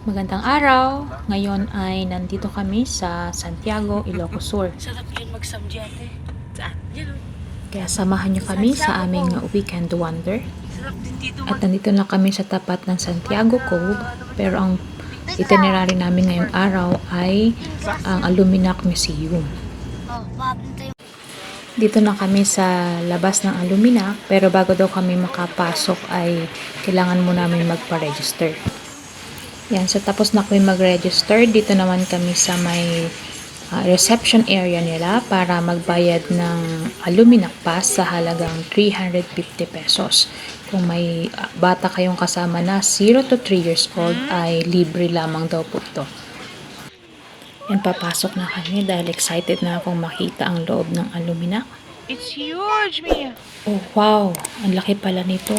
Magandang araw! Ngayon ay nandito kami sa Santiago, Ilocos Sur. Sarap yun magsamdyate. Saan? Yan. Kaya samahan niyo kami sa aming weekend wonder. At nandito na kami sa tapat ng Santiago Cove. Pero ang itinerary namin ngayong araw ay ang Aluminac Museum. Oh, Dito na kami sa labas ng Aluminac. Pero bago daw kami makapasok ay kailangan mo namin magpa-register. Yan, so tapos na kami mag-register. Dito naman kami sa may ah, reception area nila para magbayad ng Aluminac Pass sa halagang 350 pesos. Kung may ah, bata kayong kasama na 0 to 3 years old ay libre lamang daw po ito. Yan, papasok na kami dahil excited na akong makita ang loob ng Aluminac. It's huge, Mia. Oh, wow! Ang laki pala nito.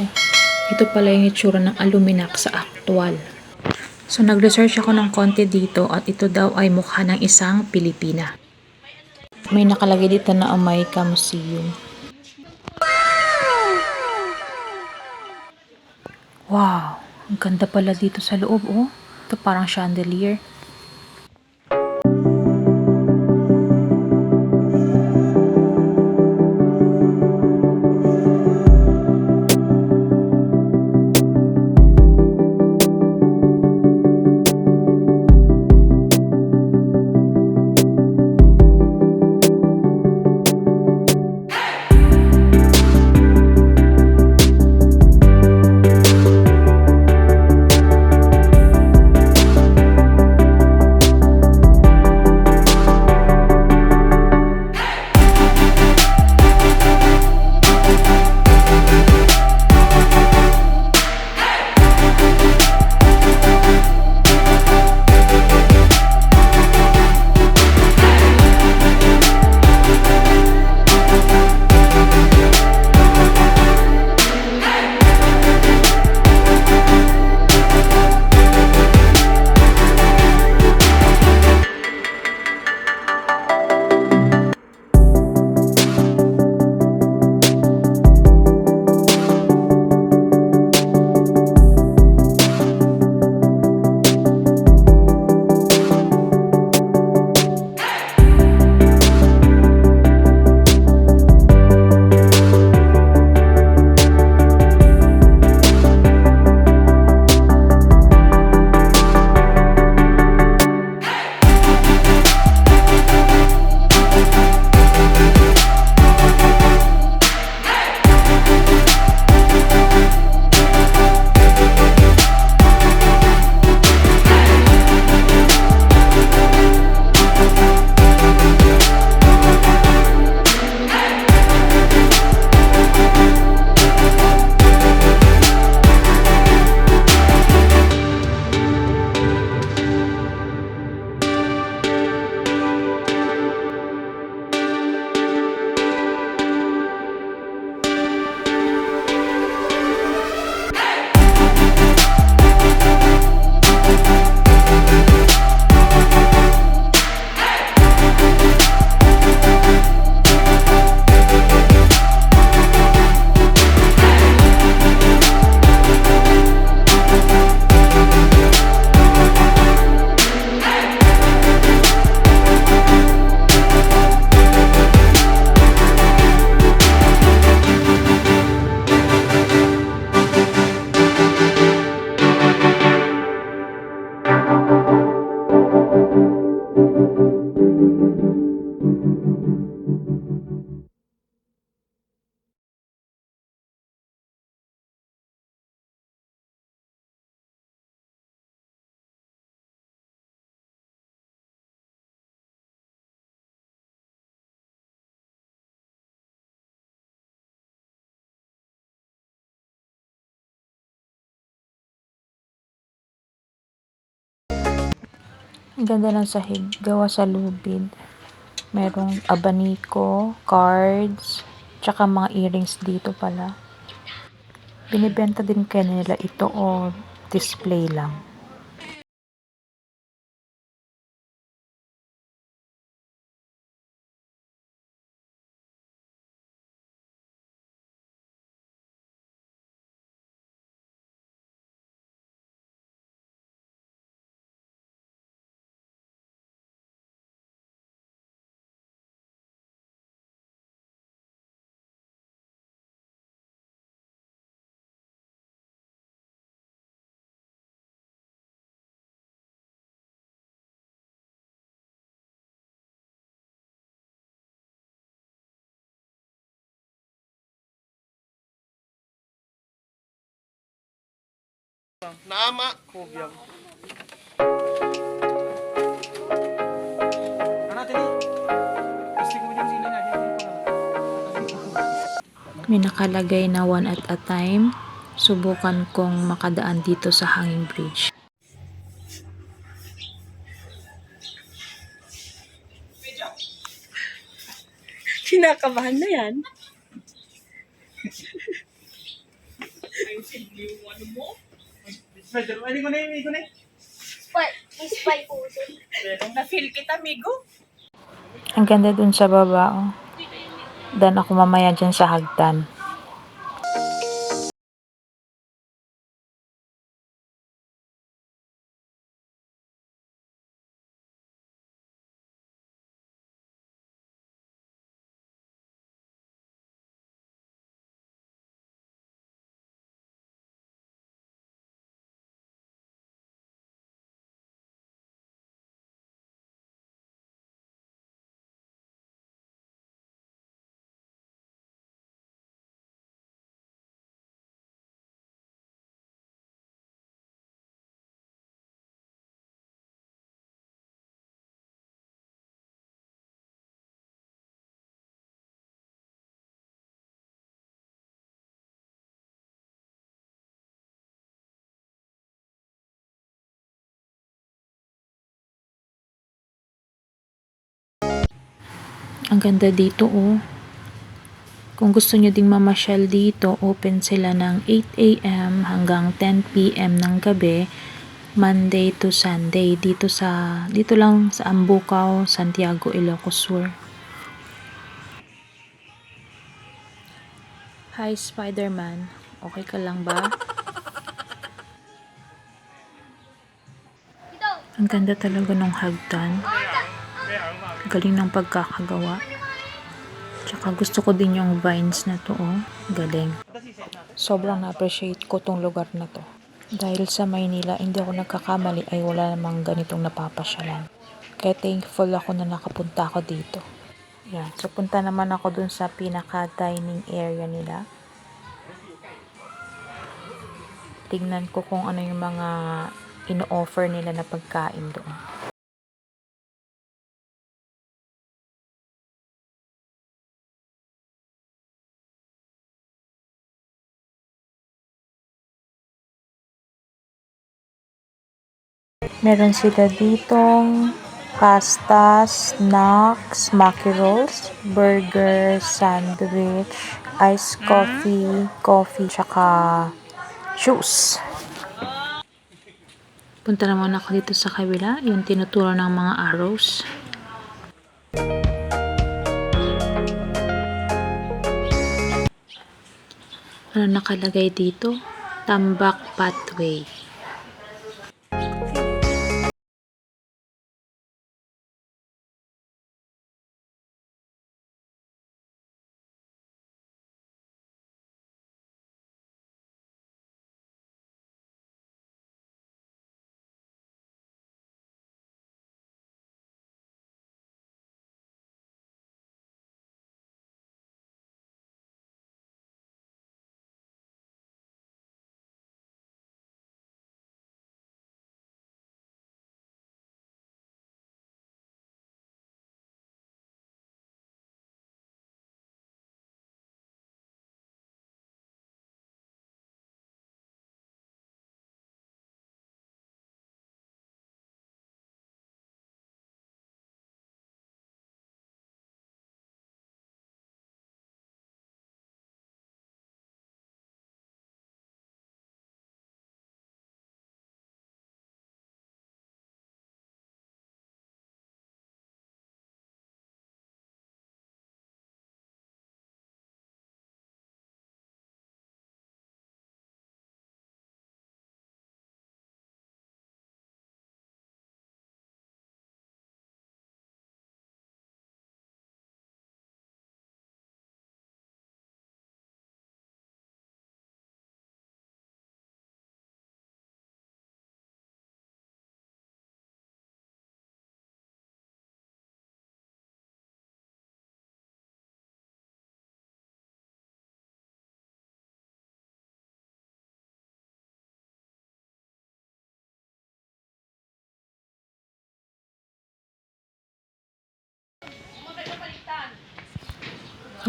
Ito pala yung itsura ng Aluminac sa aktual. So, nag-research ako ng konti dito at ito daw ay mukha ng isang Pilipina. May nakalagay dito na America Museum. Wow! Ang ganda pala dito sa loob, oh. Ito parang chandelier. Ang ganda ng sahig. Gawa sa lubid. Merong abaniko, cards, tsaka mga earrings dito pala. Binibenta din kaya nila ito o display lang. Naama, ko na. May nakalagay na one at a time. Subukan kong makadaan dito sa hanging bridge. Kinakabahan na yan. Spider, ay, ko na yun, ko na yun. Spy. May spy po. Na-feel kita, amigo. Ang ganda dun sa baba, oh. Dan ako mamaya dyan sa hagdan. Ang ganda dito, oh. Kung gusto nyo ding mamasyal dito, open sila ng 8 a.m. hanggang 10 p.m. ng gabi, Monday to Sunday, dito sa, dito lang sa Ambucao, Santiago, Ilocos Sur. Hi, Spider-Man. Okay ka lang ba? Ang ganda talaga ng hagdan. Galing ng pagkakagawa. Tsaka gusto ko din yung vines na to, oh. Galing. Sobrang na-appreciate ko tong lugar na to. Dahil sa Maynila, hindi ako nagkakamali ay wala namang ganitong napapasyalan. Kaya thankful ako na nakapunta ako dito. Yan. So, punta naman ako dun sa pinaka-dining area nila. Tingnan ko kung ano yung mga ino-offer nila na pagkain doon. Meron sila ditong pasta, snacks, maki rolls, burger, sandwich, iced coffee, coffee, tsaka juice. Punta naman ako dito sa kabila, yung tinuturo ng mga arrows. Ano nakalagay dito? Tambak Pathway.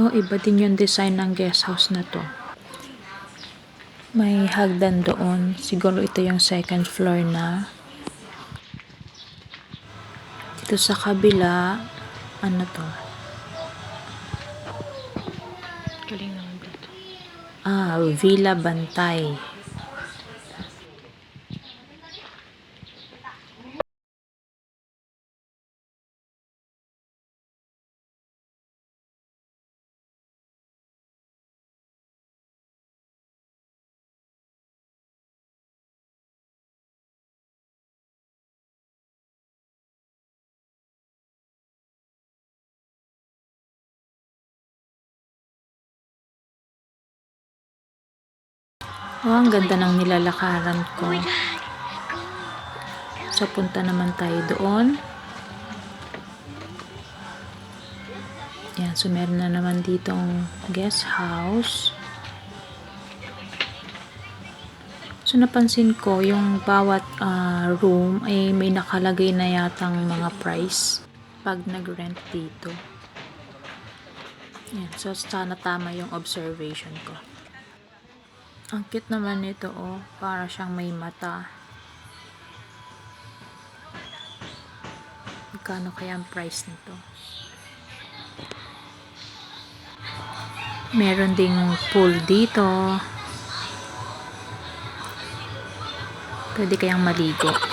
Oh, iba din yung design ng guest house na to. May hagdan doon. Siguro ito yung second floor na. Ito sa kabila, ano to? Galing naman dito. Ah, Villa Bantay. Oh, ang ganda ng nilalakaran ko. So, punta naman tayo doon. Yan, so meron na naman ditong guest house. So, napansin ko, yung bawat ah, room ay may nakalagay na yatang mga price pag nag-rent dito. Yan, so sana tama yung observation ko. Ang cute naman nito, oh. Para siyang may mata. Magkano kaya ang price nito? Meron ding pool dito. Pwede kayang maligo.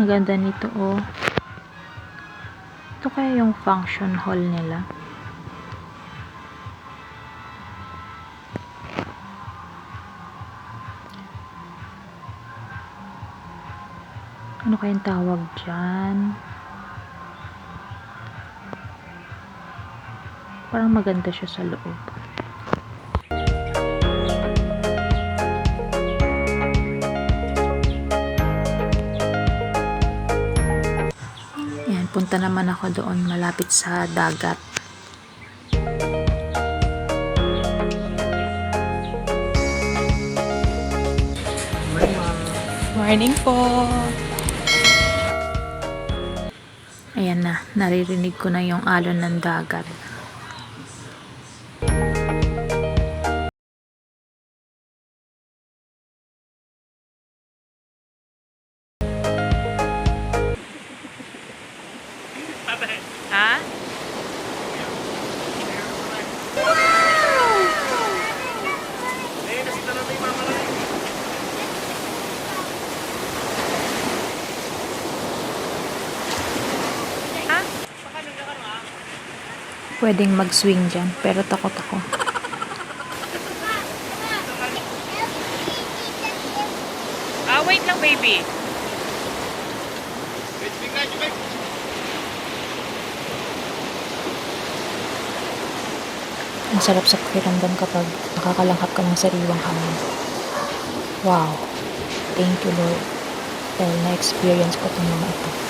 Ang ganda nito, oh. Ito kaya yung function hall nila. Ano kayang tawag dyan? Parang maganda siya sa loob. Yan, punta naman ako doon malapit sa dagat. Morning po. Ayan na, naririnig ko na yung alon ng dagat. Pwedeng mag-swing dyan, pero takot ako. Ah, wait lang, baby. Wait. Ang sarap sa pakiramdam kapag nakakalanghap ka ng sariwang hangin. Wow! Thank you Lord. Dahil na-experience ko itong mga ito.